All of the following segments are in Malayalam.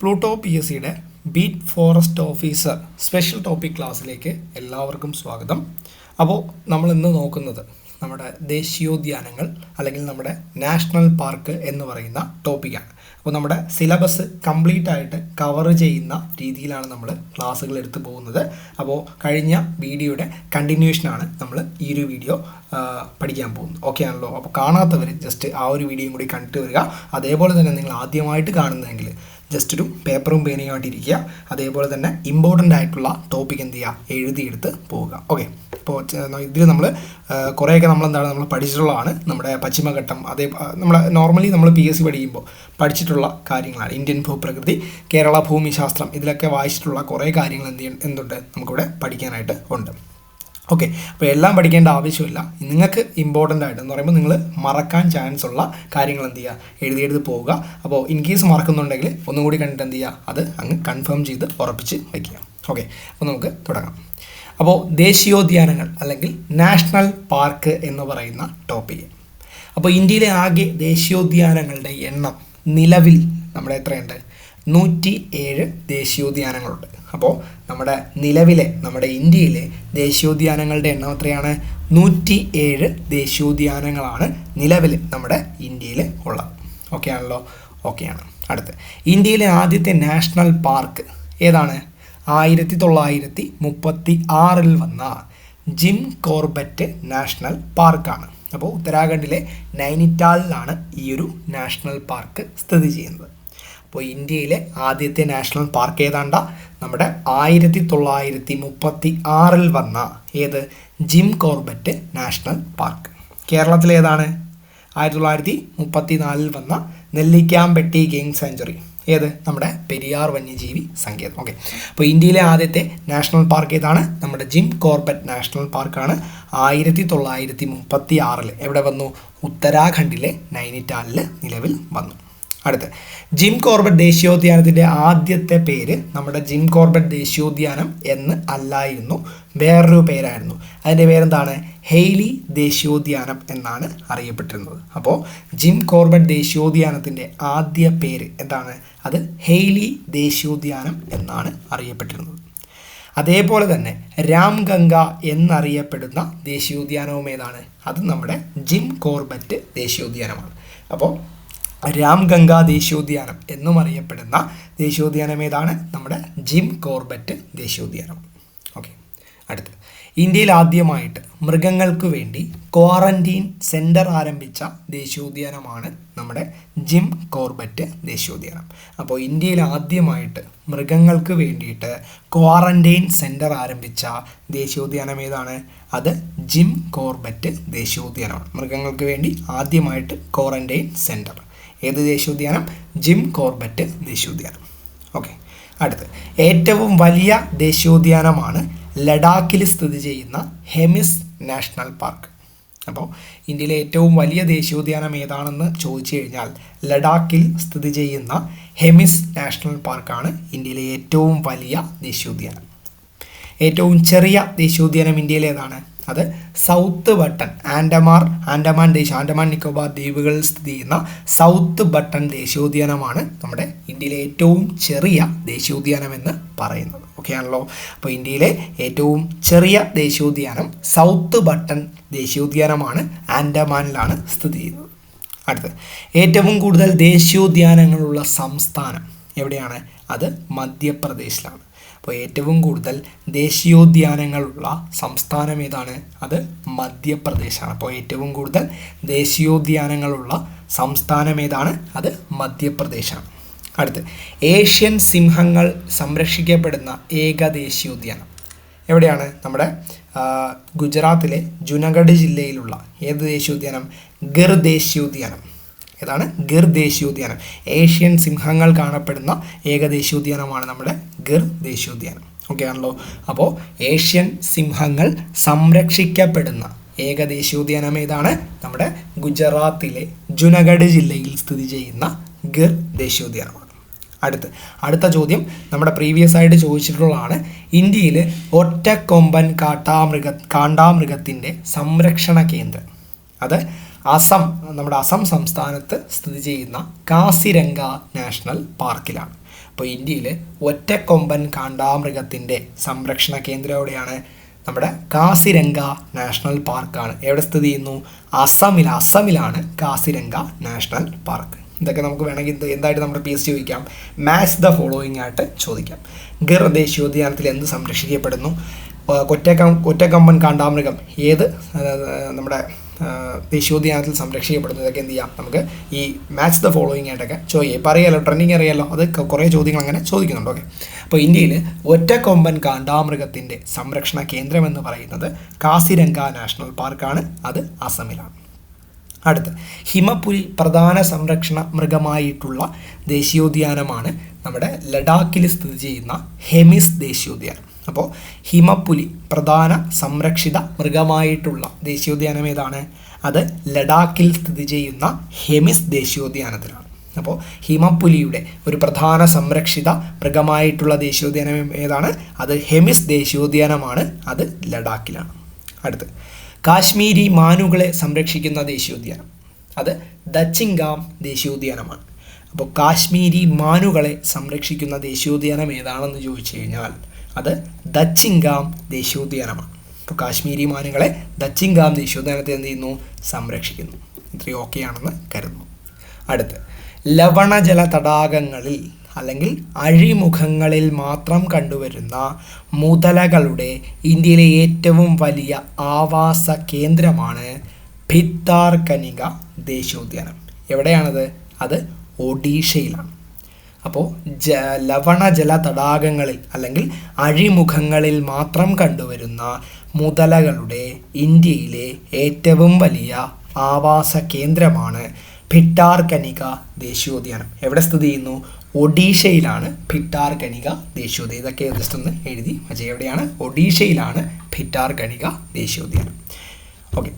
പ്ലൂട്ടോ പി എസ് സിയുടെ beat forest officer special topic ക്ലാസ്സിലേക്ക് എല്ലാവർക്കും സ്വാഗതം. അപ്പോൾ നമ്മൾ ഇന്ന് നോക്കുന്നത് നമ്മുടെ ദേശീയോദ്യാനങ്ങൾ അല്ലെങ്കിൽ നമ്മുടെ നാഷണൽ പാർക്ക് എന്ന് പറയുന്ന ടോപ്പിക്കാണ്. അപ്പോൾ നമ്മുടെ സിലബസ് കംപ്ലീറ്റ് ആയിട്ട് കവർ ചെയ്യുന്ന രീതിയിലാണ് നമ്മൾ ക്ലാസ്സുകൾ എടുത്തു പോകുന്നത്. അപ്പോൾ കഴിഞ്ഞ വീഡിയോയുടെ കണ്ടിന്യൂഷനാണ് നമ്മൾ ഈ ഒരു വീഡിയോ പഠിക്കാൻ പോകുന്നത്. ഓക്കെ ആണല്ലോ? അപ്പോൾ കാണാത്തവർ ജസ്റ്റ് ആ ഒരു വീഡിയോയും കൂടി കണ്ടിട്ട് വരിക. അതേപോലെ തന്നെ നിങ്ങൾ ആദ്യമായിട്ട് കാണുന്നതെങ്കിൽ ജസ്റ്റ് ഒരു പേപ്പറും പേനയുമായിട്ട് ഇരിക്കുക. അതേപോലെ തന്നെ ഇമ്പോർട്ടന്റ് ആയിട്ടുള്ള ടോപ്പിക് എന്ത് ചെയ്യുക? എഴുതിയെടുത്ത് പോവുക. ഓക്കെ ഇപ്പോൾ ഇതിൽ നമ്മൾ കുറേയൊക്കെ നമ്മൾ എന്താണ് നമ്മൾ പഠിച്ചിട്ടുള്ളതാണ് നമ്മുടെ പശ്ചിമഘട്ടം. അതേ നമ്മൾ നോർമലി നമ്മൾ പി എസ് സി പഠിക്കുമ്പോൾ പഠിച്ചിട്ടുള്ള കാര്യങ്ങളാണ്. ഇന്ത്യൻ ഭൂപ്രകൃതി കേരള ഭൂമിശാസ്ത്രം ഇതിലൊക്കെ വായിച്ചിട്ടുള്ള കുറേ കാര്യങ്ങൾ എന്ത് എന്തുണ്ട്? നമുക്കിവിടെ പഠിക്കാനായിട്ട് ഉണ്ട്. ഓക്കെ അപ്പോൾ എല്ലാം പഠിക്കേണ്ട ആവശ്യമില്ല. നിങ്ങൾക്ക് ഇമ്പോർട്ടന്റ് ആയിട്ട് എന്ന് പറയുമ്പോൾ നിങ്ങൾ മറക്കാൻ ചാൻസ് ഉള്ള കാര്യങ്ങൾ എന്ത് ചെയ്യുക? എഴുതി എഴുതി പോവുക. അപ്പോൾ ഇൻ കേസ് മറക്കുന്നുണ്ടെങ്കിൽ ഒന്നും കൂടി കണ്ടിട്ട് എന്ത് ചെയ്യുക? അത് അങ്ങ് കൺഫേം ചെയ്ത് ഉറപ്പിച്ച് വയ്ക്കുക ഓക്കെ അപ്പോൾ നമുക്ക് തുടങ്ങാം. അപ്പോൾ ദേശീയോദ്യാനങ്ങൾ അല്ലെങ്കിൽ നാഷണൽ പാർക്ക് എന്ന് പറയുന്ന ടോപ്പിക് അപ്പോൾ ഇന്ത്യയിലെ ആകെ ദേശീയോദ്യാനങ്ങളുടെ എണ്ണം നിലവിൽ നമ്മുടെ എത്രയുണ്ട്? നൂറ്റി ഏഴ് ദേശീയോദ്യാനങ്ങളുണ്ട്. അപ്പോൾ നമ്മുടെ നിലവിലെ നമ്മുടെ ഇന്ത്യയിലെ ദേശീയോദ്യാനങ്ങളുടെ എണ്ണം എത്രയാണ്? നൂറ്റി ഏഴ് ദേശീയോദ്യാനങ്ങളാണ് നിലവിൽ നമ്മുടെ ഇന്ത്യയിൽ ഉള്ളത്. ഓക്കെ ആണല്ലോ? ഓക്കെയാണ് അടുത്ത്. ഇന്ത്യയിലെ ആദ്യത്തെ നാഷണൽ പാർക്ക് ഏതാണ്? ആയിരത്തി തൊള്ളായിരത്തി മുപ്പത്തി ആറിൽ വന്ന ജിം കോർബറ്റ് നാഷണൽ പാർക്കാണ്. അപ്പോൾ ഉത്തരാഖണ്ഡിലെ നൈനിറ്റാലിലാണ് ഈ ഒരു നാഷണൽ പാർക്ക് സ്ഥിതി ചെയ്യുന്നത്. അപ്പോൾ ഇന്ത്യയിലെ ആദ്യത്തെ നാഷണൽ പാർക്ക് ഏതാണ്ട? നമ്മുടെ ആയിരത്തി തൊള്ളായിരത്തി മുപ്പത്തി ആറിൽ വന്ന ഏത്? Jim Corbett national park. കേരളത്തിൽ ഏതാണ്? ആയിരത്തി തൊള്ളായിരത്തി മുപ്പത്തി നാലിൽ വന്ന നെല്ലിക്കാമ്പെട്ടി ഗെയിം സെഞ്ചുറി. ഏത്? നമ്മുടെ പെരിയാർ വന്യജീവി സങ്കേതം. ഓക്കെ. അപ്പോൾ ഇന്ത്യയിലെ ആദ്യത്തെ നാഷണൽ പാർക്ക് ഏതാണ്? നമ്മുടെ ജിം കോർബറ്റ് നാഷണൽ പാർക്കാണ്. ആയിരത്തി തൊള്ളായിരത്തി മുപ്പത്തി ആറിൽ എവിടെ വന്നു? ഉത്തരാഖണ്ഡിലെ നൈനിറ്റാലിൽ നിലവിൽ വന്നു. അടുത്ത്. ജിം കോർബറ്റ് ദേശീയോദ്യാനത്തിന്റെ ആദ്യത്തെ പേര് നമ്മുടെ ജിം കോർബറ്റ് ദേശീയോദ്യാനം എന്ന് അല്ലായിരുന്നു വേറൊരു പേരായിരുന്നു. അതിന്റെ പേരെന്താണ്? ഹെയ്ലി ദേശീയോദ്യാനം എന്നാണ് അറിയപ്പെട്ടിരുന്നത്. അപ്പോൾ ജിം കോർബറ്റ് ദേശീയോദ്യാനത്തിന്റെ ആദ്യ പേര് എന്താണ്? അത് ഹെയ്ലി ദേശീയോദ്യാനം എന്നാണ് അറിയപ്പെട്ടിരുന്നത്. അതേപോലെ തന്നെ രാം ഗംഗ എന്നറിയപ്പെടുന്ന ദേശീയോദ്യാനവും ഏതാണ്? അത് നമ്മുടെ ജിം കോർബറ്റ് ദേശീയോദ്യാനമാണ്. അപ്പോൾ രാംഗംഗ ദേശീയോദ്യാനം എന്നും അറിയപ്പെടുന്ന ദേശീയോദ്യാനം ഏതാണ്? നമ്മുടെ ജിം കോർബറ്റ് ദേശീയോദ്യാനം. ഓക്കെ. അടുത്ത്. ഇന്ത്യയിൽ ആദ്യമായിട്ട് മൃഗങ്ങൾക്ക് വേണ്ടി ക്വാറന്റീൻ സെന്റർ ആരംഭിച്ച ദേശീയോദ്യാനമാണ് നമ്മുടെ ജിം കോർബറ്റ് ദേശീയോദ്യാനം. അപ്പോൾ ഇന്ത്യയിൽ ആദ്യമായിട്ട് മൃഗങ്ങൾക്ക് വേണ്ടിയിട്ട് ക്വാറന്റൈൻ സെന്റർ ആരംഭിച്ച ദേശീയോദ്യാനം ഏതാണ്? അത് ജിം കോർബറ്റ് ദേശീയോദ്യാനമാണ്. മൃഗങ്ങൾക്ക് വേണ്ടി ആദ്യമായിട്ട് ക്വാറന്റൈൻ സെന്റർ ഏത് ദേശീയോദ്യാനം? ജിം കോർബറ്റ് ദേശീയോദ്യാനം. ഓക്കെ. അടുത്ത്. ഏറ്റവും വലിയ ദേശീയോദ്യാനമാണ് ലഡാക്കിൽ സ്ഥിതി ചെയ്യുന്ന ഹെമിസ് നാഷണൽ പാർക്ക്. അപ്പോൾ ഇന്ത്യയിലെ ഏറ്റവും വലിയ ദേശീയോദ്യാനം ഏതാണെന്ന് ചോദിച്ചു കഴിഞ്ഞാൽ ലഡാക്കിൽ സ്ഥിതി ചെയ്യുന്ന ഹെമിസ് നാഷണൽ പാർക്കാണ് ഇന്ത്യയിലെ ഏറ്റവും വലിയ ദേശീയോദ്യാനം. ഏറ്റവും ചെറിയ ദേശീയോദ്യാനം ഇന്ത്യയിൽ ഏതാണ് അത് സൗത്ത് ബട്ടൺ ആൻഡമാർ ആൻഡമാൻ ദേശീയ ആൻഡമാൻ നിക്കോബാർ ദ്വീപുകളിൽ സ്ഥിതി ചെയ്യുന്ന സൗത്ത് ബട്ടൺ ദേശീയോദ്യാനമാണ് നമ്മുടെ ഇന്ത്യയിലെ ഏറ്റവും ചെറിയ ദേശീയോദ്യാനം എന്ന് പറയുന്നത്. ഓക്കെ ആണല്ലോ? അപ്പോൾ ഇന്ത്യയിലെ ഏറ്റവും ചെറിയ ദേശീയോദ്യാനം സൗത്ത് ബട്ടൺ ദേശീയോദ്യാനമാണ് ആൻഡമാനിലാണ് സ്ഥിതി ചെയ്യുന്നത്. അടുത്ത് ഏറ്റവും കൂടുതൽ ദേശീയോദ്യാനങ്ങളുള്ള സംസ്ഥാനം എവിടെയാണ്? അത് മധ്യപ്രദേശിലാണ്. അപ്പോൾ ഏറ്റവും കൂടുതൽ ദേശീയോദ്യാനങ്ങളുള്ള സംസ്ഥാനം ഏതാണ്? അത് മധ്യപ്രദേശാണ്. അപ്പോൾ ഏറ്റവും കൂടുതൽ ദേശീയോദ്യാനങ്ങളുള്ള സംസ്ഥാനം ഏതാണ്? അത് മധ്യപ്രദേശാണ്. അടുത്ത് ഏഷ്യൻ സിംഹങ്ങൾ സംരക്ഷിക്കപ്പെടുന്ന ഏക ദേശീയോദ്യാനം എവിടെയാണ്? നമ്മുടെ ഗുജറാത്തിലെ ജുനഗഡ് ജില്ലയിലുള്ള ഏത് ദേശീയോദ്യാനം? ഗിർ ദേശീയോദ്യാനം. ഏതാണ്? ഗിർ ദേശീയോദ്യാനം. ഏഷ്യൻ സിംഹങ്ങൾ കാണപ്പെടുന്ന ഏക ദേശീയോദ്യാനമാണ് നമ്മുടെ ഗിർ ദേശീയോദ്യാനം. ഓക്കെ ആണല്ലോ. അപ്പോൾ ഏഷ്യൻ സിംഹങ്ങൾ സംരക്ഷിക്കപ്പെടുന്ന ഏക ദേശീയോദ്യാനം ഏതാണ്? നമ്മുടെ ഗുജറാത്തിലെ ജുനഗഡ് ജില്ലയിൽ സ്ഥിതി ചെയ്യുന്ന ഗിർ ദേശീയോദ്യാനമാണ്. അടുത്ത് അടുത്ത ചോദ്യം നമ്മുടെ പ്രീവിയസ് ആയിട്ട് ചോദിച്ചിട്ടുള്ളതാണ്. ഇന്ത്യയിൽ ഒറ്റക്കൊമ്പൻ കാട്ടാമൃഗ കാണ്ടാമൃഗത്തിന്റെ സംരക്ഷണ കേന്ദ്രം. അത് അസം നമ്മുടെ അസം സംസ്ഥാനത്ത് സ്ഥിതി ചെയ്യുന്ന കാസിരംഗ നാഷണൽ പാർക്കിലാണ്. അപ്പോൾ ഇന്ത്യയിൽ ഒറ്റക്കൊമ്പൻ കാണ്ടാമൃഗത്തിന്റെ സംരക്ഷണ കേന്ദ്രം എവിടെയാണ് നമ്മുടെ കാസിരംഗ നാഷണൽ പാർക്കാണ്. എവിടെ സ്ഥിതി ചെയ്യുന്നു? അസമിൽ അസമിലാണ് കാസിരംഗ നാഷണൽ പാർക്ക്. ഇതൊക്കെ നമുക്ക് വേണമെങ്കിൽ എന്തായിട്ട് നമ്മുടെ പി എസ് ചോദിക്കാം? മാച്ച് ദ ഫോളോയിങ് ആയിട്ട് ചോദിക്കാം. ഗിർ ദേശീയോദ്യാനത്തിൽ എന്ത് സംരക്ഷിക്കപ്പെടുന്നു? കൊറ്റക്കം കൊറ്റക്കമ്പൻ കാണ്ടാമൃഗം ഏത് നമ്മുടെ ദേശീയോദ്യാനത്തിൽ സംരക്ഷിക്കപ്പെടുന്നു ഇതൊക്കെ എന്ത് ചെയ്യാം? നമുക്ക് ഈ മാച്ച് ദ ഫോളോയിങ് ആയിട്ടൊക്കെ ചോദിക്കാം ഇപ്പോൾ അറിയാലോ ട്രെൻഡിങ് അറിയാലോ അത് കുറേ ചോദ്യങ്ങൾ അങ്ങനെ ചോദിക്കുന്നുണ്ട്. ഓക്കെ അപ്പോൾ ഇന്ത്യയിൽ ഒറ്റക്കൊമ്പൻ കാണ്ടാമൃഗത്തിന്റെ സംരക്ഷണ കേന്ദ്രം എന്ന് പറയുന്നത് കാസിരംഗ നാഷണൽ പാർക്കാണ്. അത് അസമിലാണ്. അടുത്ത് ഹിമപുലി പ്രധാന സംരക്ഷണ മൃഗമായിട്ടുള്ള ദേശീയോദ്യാനമാണ് നമ്മുടെ ലഡാക്കിൽ സ്ഥിതി ചെയ്യുന്ന ഹെമിസ് ദേശീയോദ്യാനം. അപ്പോൾ ഹിമപ്പുലി പ്രധാന സംരക്ഷിത മൃഗമായിട്ടുള്ള ദേശീയോദ്യാനം ഏതാണ്? അത് ലഡാക്കിൽ സ്ഥിതി ചെയ്യുന്ന ഹെമിസ് ദേശീയോദ്യാനത്തിലാണ്. അപ്പോൾ ഹിമപ്പുലിയുടെ ഒരു പ്രധാന സംരക്ഷിത മൃഗമായിട്ടുള്ള ദേശീയോദ്യാനം ഏതാണ്? അത് ഹെമിസ് ദേശീയോദ്യാനമാണ്. അത് ലഡാക്കിലാണ്. അടുത്ത്. കാശ്മീരി മാനുകളെ സംരക്ഷിക്കുന്ന ദേശീയോദ്യാനം. അത് ദച്ചിങ്കാം ദേശീയോദ്യാനമാണ്. അപ്പോൾ കാശ്മീരി മാനുകളെ സംരക്ഷിക്കുന്ന ദേശീയോദ്യാനം ഏതാണെന്ന് ചോദിച്ചു കഴിഞ്ഞാൽ അത് ദച്ചിങ്കാം ദേശീയോദ്യാനമാണ്. അപ്പോൾ കാശ്മീരി മാനങ്ങളെ ദച്ചിങ്കാം ദേശീയോദ്യാനത്തെ എന്ത് ചെയ്യുന്നു? സംരക്ഷിക്കുന്നു. ഇത്രയും ഓക്കെയാണെന്ന് കരുതുന്നു. അടുത്ത് ലവണജല തടാകങ്ങളിൽ അല്ലെങ്കിൽ അഴിമുഖങ്ങളിൽ മാത്രം കണ്ടുവരുന്ന മുതലകളുടെ ഇന്ത്യയിലെ ഏറ്റവും വലിയ ആവാസ കേന്ദ്രമാണ് ഭിത്താർകനിക ദേശീയോദ്യാനം. എവിടെയാണത്? അത് ഒഡീഷയിലാണ്. അപ്പോൾ ജ ലവണ ജല തടാകങ്ങളിൽ അല്ലെങ്കിൽ അഴിമുഖങ്ങളിൽ മാത്രം കണ്ടുവരുന്ന മുതലകളുടെ ഇന്ത്യയിലെ ഏറ്റവും വലിയ ആവാസ കേന്ദ്രമാണ് ഭിട്ടാർകനിക ദേശീയോദ്യാനം. എവിടെ സ്ഥിതി ചെയ്യുന്നു? ഒഡീഷയിലാണ് ഭിട്ടാർകനിക ദേശീയോദ്യാനം. ഇതൊക്കെ ജസ്റ്റ് ഒന്ന് എഴുതി അജയ് എവിടെയാണ്? ഒഡീഷയിലാണ് ഭിട്ടാർകനിക ദേശീയോദ്യാനം. ഓക്കെ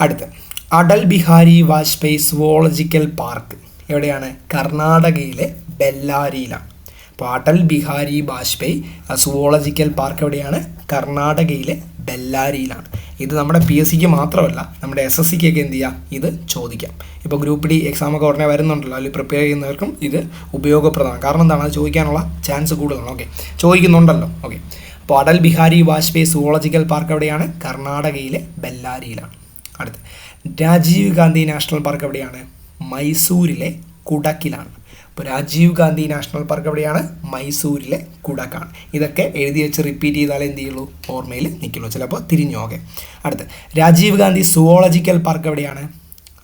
അടുത്ത. അടൽ ബിഹാരി വാജ്പേയി സുവോളജിക്കൽ പാർക്ക് എവിടെയാണ്? കർണാടകയിലെ ബെല്ലാരിയിലാണ് അപ്പോൾ അടൽ ബിഹാരി വാജ്പേയി സുവോളജിക്കൽ പാർക്ക് എവിടെയാണ്? കർണാടകയിലെ ബെല്ലാരിയിലാണ്. ഇത് നമ്മുടെ പി എസ് സിക്ക് മാത്രമല്ല നമ്മുടെ എസ് എസ് സിക്കൊക്കെ എന്ത് ചെയ്യാം? ഇത് ചോദിക്കാം. ഇപ്പോൾ ഗ്രൂപ്പ് ഡി എക്സാം ഒക്കെ ഉടനെ വരുന്നുണ്ടല്ലോ അതിൽ പ്രിപ്പയർ ചെയ്യുന്നവർക്കും ഇത് ഉപയോഗപ്രദമാണ്. കാരണം എന്താണ്? അത് ചോദിക്കാനുള്ള ചാൻസ് കൂടുതലാണ്. ഓക്കെ ചോദിക്കുന്നുണ്ടല്ലോ. ഓക്കെ അപ്പോൾ അടൽ ബിഹാരി വാജ്പേയി സുവോളജിക്കൽ പാർക്ക് എവിടെയാണ്? കർണാടകയിലെ ബെല്ലാരിയിലാണ്. അടുത്ത്. രാജീവ് ഗാന്ധി നാഷണൽ പാർക്ക് എവിടെയാണ്? മൈസൂരിലെ കുടക്കിലാണ്. അപ്പോൾ രാജീവ് ഗാന്ധി നാഷണൽ പാർക്ക് എവിടെയാണ്? മൈസൂരിലെ കുടക്കാണ്. ഇതൊക്കെ എഴുതി വെച്ച് റിപ്പീറ്റ് ചെയ്താലേ എന്ത് ചെയ്യുള്ളൂ? ഓർമ്മയിൽ നിൽക്കുള്ളൂ. ചിലപ്പോൾ തിരിഞ്ഞു ഓക്കെ അടുത്ത് രാജീവ് ഗാന്ധി സുവോളജിക്കൽ പാർക്ക് എവിടെയാണ്?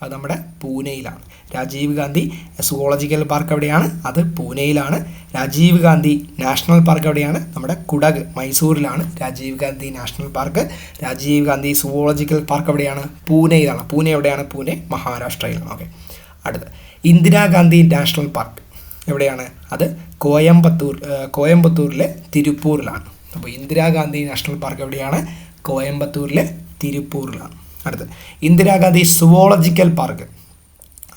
അത് നമ്മുടെ പൂനെയിലാണ്. രാജീവ് ഗാന്ധി സുവോളജിക്കൽ പാർക്ക് എവിടെയാണ്? അത് പൂനെയിലാണ്. രാജീവ് ഗാന്ധി നാഷണൽ പാർക്ക് എവിടെയാണ്? നമ്മുടെ Kodagu മൈസൂരിലാണ്. Rajiv Gandhi national park. Rajiv Gandhi zoological park എവിടെയാണ്? പൂനെയിലാണ്. പൂനെ എവിടെയാണ്? പൂനെ മഹാരാഷ്ട്രയിലാണ്. ഓക്കെ. അടുത്ത് ഇന്ദിരാഗാന്ധി നാഷണൽ പാർക്ക്. എവിടെയാണ്? അത് കോയമ്പത്തൂർ കോയമ്പത്തൂരിലെ തിരുപ്പൂരിലാണ്. അപ്പോൾ ഇന്ദിരാഗാന്ധി നാഷണൽ പാർക്ക് എവിടെയാണ്? കോയമ്പത്തൂരിലെ തിരുപ്പൂരിലാണ്. അടുത്ത് ഇന്ദിരാഗാന്ധി സുവോളജിക്കൽ പാർക്ക്.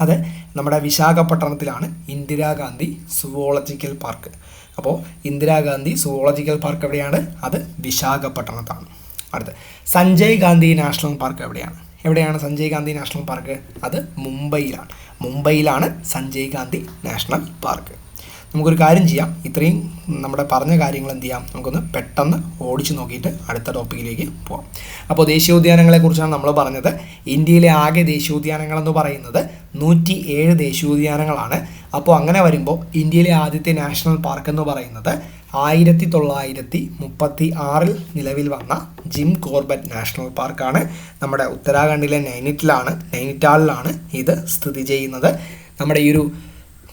അത് നമ്മുടെ വിശാഖപട്ടണത്തിലാണ് ഇന്ദിരാഗാന്ധി സുവോളജിക്കൽ പാർക്ക്. അപ്പോൾ ഇന്ദിരാഗാന്ധി സുവോളജിക്കൽ പാർക്ക് എവിടെയാണ്? അത് വിശാഖപട്ടണത്താണ്. അടുത്ത് സഞ്ജയ് ഗാന്ധി നാഷണൽ പാർക്ക് എവിടെയാണ്? എവിടെയാണ് സഞ്ജയ് ഗാന്ധി നാഷണൽ പാർക്ക്? അത് മുംബൈയിലാണ്. മുംബൈയിലാണ് സഞ്ജയ് ഗാന്ധി നാഷണൽ പാർക്ക്. നമുക്കൊരു കാര്യം ചെയ്യാം. ഇത്രയും നമ്മുടെ പറഞ്ഞ കാര്യങ്ങൾ എന്ത് ചെയ്യാം? നമുക്കൊന്ന് പെട്ടെന്ന് ഓടിച്ചു നോക്കിയിട്ട് അടുത്ത ടോപ്പിക്കിലേക്ക് പോകാം അപ്പോൾ ദേശീയോദ്യാനങ്ങളെക്കുറിച്ചാണ് നമ്മൾ പറഞ്ഞത്. ഇന്ത്യയിലെ ആകെ ദേശീയോദ്യാനങ്ങൾ എന്ന് പറയുന്നത് നൂറ്റി ഏഴ് ദേശീയോദ്യാനങ്ങളാണ്. അപ്പോൾ അങ്ങനെ വരുമ്പോൾ ഇന്ത്യയിലെ ആദ്യത്തെ നാഷണൽ പാർക്ക് എന്ന് പറയുന്നത് ആയിരത്തി തൊള്ളായിരത്തി മുപ്പത്തി ആറിൽ നിലവിൽ വന്ന ജിം കോർബറ്റ് നാഷണൽ പാർക്കാണ് നമ്മുടെ ഉത്തരാഖണ്ഡിലെ നൈനിറ്റിലാണ് നൈനിറ്റാളിലാണ് ഇത് സ്ഥിതി ചെയ്യുന്നത്. നമ്മുടെ ഈ ഒരു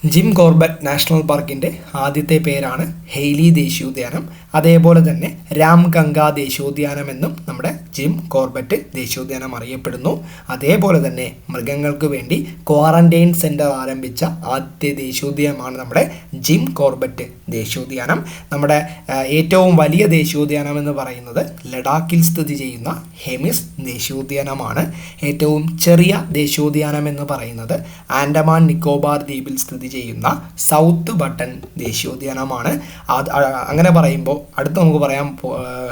ജിം കോർബറ്റ് നാഷണൽ പാർക്കിന്റെ ആദ്യത്തെ പേരാണ് ഹെയ്ലി ദേശീയോദ്യാനം. അതേപോലെ തന്നെ രാം ഗംഗാ ദേശീയോദ്യാനം എന്നും നമ്മുടെ ജിം കോർബറ്റ് ദേശീയോദ്യാനം അറിയപ്പെടുന്നു. അതേപോലെ തന്നെ മൃഗങ്ങൾക്ക് വേണ്ടി ക്വാറന്റൈൻ സെന്റർ ആരംഭിച്ച ആദ്യ ദേശീയോദ്യാനമാണ് നമ്മുടെ ജിം കോർബറ്റ് ദേശീയോദ്യാനം. നമ്മുടെ ഏറ്റവും വലിയ ദേശീയോദ്യാനം എന്ന് പറയുന്നത് ലഡാക്കിൽ സ്ഥിതി ചെയ്യുന്ന ഹെമിസ് ദേശീയോദ്യാനമാണ്. ഏറ്റവും ചെറിയ ദേശീയോദ്യാനം എന്ന് പറയുന്നത് ആൻഡമാൻ നിക്കോബാർ ദ്വീപിൽ സ്ഥിതി ചെയ്യുന്ന സൗത്ത് ബട്ടൺ ദേശീയോദ്യാനമാണ്. അങ്ങനെ പറയുമ്പോൾ അടുത്ത് നമുക്ക് പറയാൻ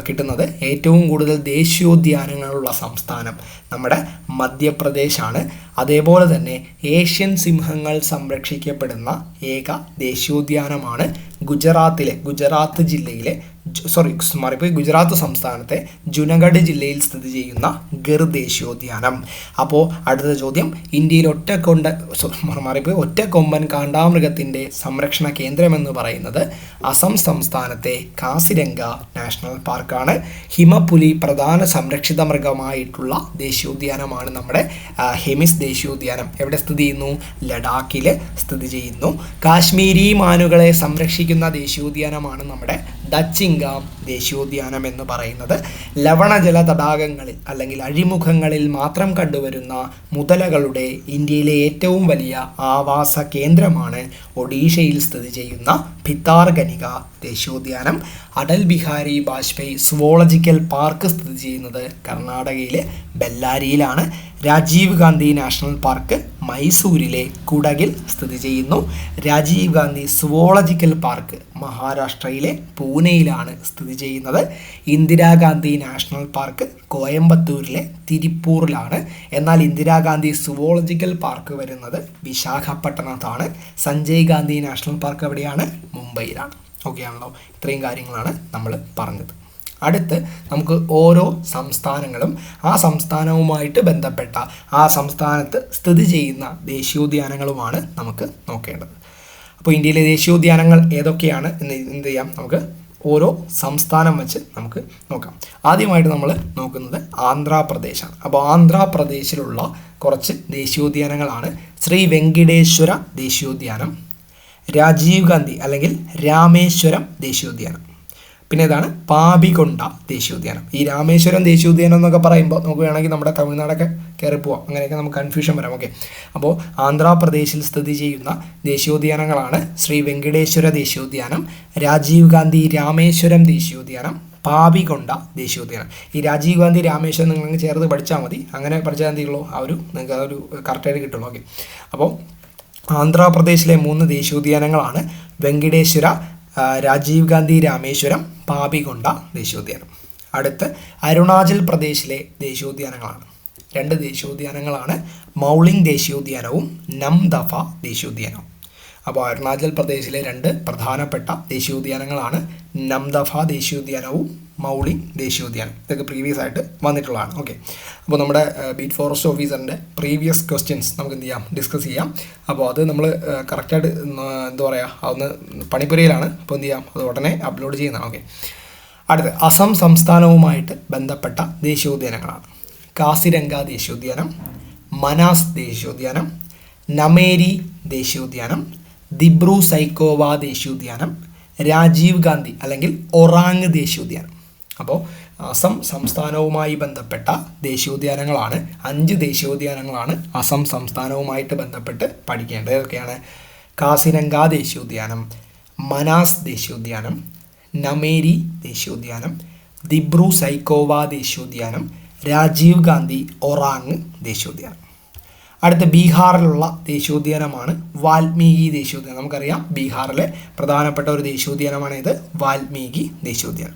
കിട്ടുന്നത് ഏറ്റവും കൂടുതൽ ദേശീയോദ്യാനങ്ങളുള്ള സംസ്ഥാനം നമ്മുടെ മധ്യപ്രദേശാണ്. അതേപോലെ തന്നെ ഏഷ്യൻ സിംഹങ്ങൾ സംരക്ഷിക്കപ്പെടുന്ന ഏക ദേശീയോദ്യാനമാണ് ഗുജറാത്തിലെ ഗുജറാത്ത് ജില്ലയിലെ സോറി മാറിപ്പോയി. ഗുജറാത്ത് സംസ്ഥാനത്തെ ജുനഗഡ് ജില്ലയിൽ സ്ഥിതി ചെയ്യുന്ന ഗിർ ദേശീയോദ്യാനം. അപ്പോൾ അടുത്ത ചോദ്യം ഇന്ത്യയിൽ മറിപ്പോയി മാറിപ്പോയി. ഒറ്റക്കൊമ്പൻ കാണ്ടാമൃഗത്തിന്റെ സംരക്ഷണ കേന്ദ്രമെന്ന് പറയുന്നത് അസം സംസ്ഥാനത്തെ കാസിരംഗ നാഷണൽ പാർക്കാണ്. ഹിമപുലി പ്രധാന സംരക്ഷിത മൃഗമായിട്ടുള്ള ദേശീയോദ്യാനമാണ് നമ്മുടെ ഹെമിസ് ദേശീയോദ്യാനം. എവിടെ സ്ഥിതി ചെയ്യുന്നു? ലഡാക്കിൽ സ്ഥിതി ചെയ്യുന്നു. കാശ്മീരി മാനുകളെ സംരക്ഷിക്കുന്ന ദേശീയോദ്യാനമാണ് നമ്മുടെ ഡച്ചിങ്കാം ദേശീയോദ്യാനം എന്ന് പറയുന്നത് ലവണജല തടാകങ്ങളിൽ അല്ലെങ്കിൽ അഴിമുഖങ്ങളിൽ മാത്രം കണ്ടുവരുന്ന മുതലകളുടെ ഇന്ത്യയിലെ ഏറ്റവും വലിയ ആവാസ കേന്ദ്രമാണ് ഒഡീഷയിൽ സ്ഥിതി ചെയ്യുന്ന ഭിത്താർഗനിക ദേശീയോദ്യാനം. അടൽ ബിഹാരി വാജ്പേയി സുവോളജിക്കൽ പാർക്ക് സ്ഥിതി ചെയ്യുന്നത് കർണാടകയിലെ ബെല്ലാരിയിലാണ്. രാജീവ് ഗാന്ധി നാഷണൽ പാർക്ക് മൈസൂരിലെ കുടകിൽ സ്ഥിതി ചെയ്യുന്നു. രാജീവ് ഗാന്ധി സുവോളജിക്കൽ പാർക്ക് മഹാരാഷ്ട്രയിലെ പൂനെയിലാണ് സ്ഥിതി ചെയ്യുന്നത്. ഇന്ദിരാഗാന്ധി നാഷണൽ പാർക്ക് കോയമ്പത്തൂരിലെ തിരുപ്പൂറിലാണ്. എന്നാൽ ഇന്ദിരാഗാന്ധി സുവോളജിക്കൽ പാർക്ക് വരുന്നത് വിശാഖപട്ടണത്താണ്. സഞ്ജയ് ഗാന്ധി നാഷണൽ പാർക്ക് എവിടെയാണ്? മുംബൈയിലാണ്. ഓക്കെ ആണല്ലോ. ഇത്രയും കാര്യങ്ങളാണ് നമ്മൾ പറഞ്ഞത്. അടുത്ത് നമുക്ക് ഓരോ സംസ്ഥാനങ്ങളും ആ സംസ്ഥാനവുമായിട്ട് ബന്ധപ്പെട്ട ആ സംസ്ഥാനത്ത് സ്ഥിതി ചെയ്യുന്ന ദേശീയോദ്യാനങ്ങളുമാണ് നമുക്ക് നോക്കേണ്ടത്. അപ്പോൾ ഇന്ത്യയിലെ ദേശീയോദ്യാനങ്ങൾ ഏതൊക്കെയാണ് എന്ന് എന്ത് ചെയ്യാം? നമുക്ക് ഓരോ സംസ്ഥാനം വെച്ച് നമുക്ക് നോക്കാം. ആദ്യമായിട്ട് നമ്മൾ നോക്കുന്നത് ആന്ധ്രാപ്രദേശാണ്. അപ്പോൾ ആന്ധ്രാപ്രദേശിലുള്ള കുറച്ച് ദേശീയോദ്യാനങ്ങളാണ്. ശ്രീ വെങ്കിടേശ്വര ദേശീയോദ്യാനം രാജീവ് ഗാന്ധി അല്ലെങ്കിൽ രാമേശ്വരം ദേശീയോദ്യാനം പിന്നെ ഇതാണ് പാപികൊണ്ട ദേശീയോദ്യാനം. ഈ രാമേശ്വരം ദേശീയോദ്യാനം എന്നൊക്കെ പറയുമ്പോൾ നമുക്ക് നമ്മുടെ തമിഴ്നാടൊക്കെ കയറി പോവാം അങ്ങനെയൊക്കെ നമുക്ക് കൺഫ്യൂഷൻ വരാം. ഓക്കെ അപ്പോൾ ആന്ധ്രാപ്രദേശിൽ സ്ഥിതി ചെയ്യുന്ന ദേശീയോദ്യാനങ്ങളാണ് ശ്രീ വെങ്കടേശ്വര ദേശീയോദ്യാനം രാജീവ് ഗാന്ധി രാമേശ്വരം ദേശീയോദ്യാനം പാപികൊണ്ട ദേശീയോദ്യാനം. ഈ രാജീവ് ഗാന്ധി രാമേശ്വരം നിങ്ങൾ ചേർത്ത് പഠിച്ചാൽ മതി. അങ്ങനെ പഠിച്ചാൽ എന്തെയുള്ളൂ ആ ഒരു നിങ്ങൾക്ക് ആ ഒരു കറക്റ്റായിട്ട് കിട്ടുള്ളൂ. ഓക്കെ അപ്പോൾ ആന്ധ്രാപ്രദേശിലെ മൂന്ന് ദേശീയോദ്യാനങ്ങളാണ് വെങ്കടേശ്വര രാജീവ് ഗാന്ധി രാമേശ്വരം പാപികൊണ്ട ദേശീയോദ്യാനം. അടുത്ത് അരുണാചൽ പ്രദേശിലെ ദേശീയോദ്യാനങ്ങളാണ്. രണ്ട് ദേശീയോദ്യാനങ്ങളാണ്. മൗളിംഗ് ദേശീയോദ്യാനവും നംദഫ ദേശീയോദ്യാനവും. അപ്പോൾ അരുണാചൽ പ്രദേശിലെ രണ്ട് പ്രധാനപ്പെട്ട ദേശീയോദ്യാനങ്ങളാണ് നംദഫ ദേശീയോദ്യാനവും മൗളിംഗ് ദേശീയോദ്യാനം. ഇതൊക്കെ പ്രീവിയസ് ആയിട്ട് വന്നിട്ടുള്ളതാണ്. ഓക്കെ അപ്പോൾ നമ്മുടെ ബീറ്റ് ഫോറസ്റ്റ് ഓഫീസറിന്റെ പ്രീവിയസ് ക്വസ്റ്റ്യൻസ് നമുക്ക് എന്ത് ചെയ്യാം? ഡിസ്കസ് ചെയ്യാം. അപ്പോൾ അത് നമ്മൾ കറക്റ്റായിട്ട് എന്താ പറയുക അതൊന്ന് പണിപ്പുരയിലാണ്. അപ്പോൾ എന്ത് ചെയ്യാം? അത് ഉടനെ അപ്ലോഡ് ചെയ്യുന്നതാണ്. ഓക്കെ അടുത്ത് അസം സംസ്ഥാനവുമായിട്ട് ബന്ധപ്പെട്ട ദേശീയോദ്യാനങ്ങളാണ്. കാസിരംഗ ദേശീയോദ്യാനം മനാസ് ദേശീയോദ്യാനം നമേരി ദേശീയോദ്യാനം ദിബ്രു സൈക്കോവ ദേശീയോദ്യാനം രാജീവ് ഗാന്ധി അല്ലെങ്കിൽ ഒറാങ് ദേശീയോദ്യാനം. അപ്പോൾ അസം സംസ്ഥാനവുമായി ബന്ധപ്പെട്ട ദേശീയോദ്യാനങ്ങളാണ് അഞ്ച് ദേശീയോദ്യാനങ്ങളാണ് അസം സംസ്ഥാനവുമായിട്ട് ബന്ധപ്പെട്ട് പഠിക്കേണ്ടത്. ഏതൊക്കെയാണ് കാസിരംഗ ദേശീയോദ്യാനം മനാസ് ദേശീയോദ്യാനം നമേരി ദേശീയോദ്യാനം ദിബ്രു സൈക്കോവ ദേശീയോദ്യാനം രാജീവ് ഗാന്ധി ഒറാങ് ദേശീയോദ്യാനം. അടുത്ത ബീഹാറിലുള്ള ദേശീയോദ്യാനമാണ് വാൽമീകി ദേശീയോദ്യാനം. നമുക്കറിയാം ബീഹാറിലെ പ്രധാനപ്പെട്ട ഒരു ദേശീയോദ്യാനമാണ് ഇത് വാൽമീകി ദേശീയോദ്യാനം.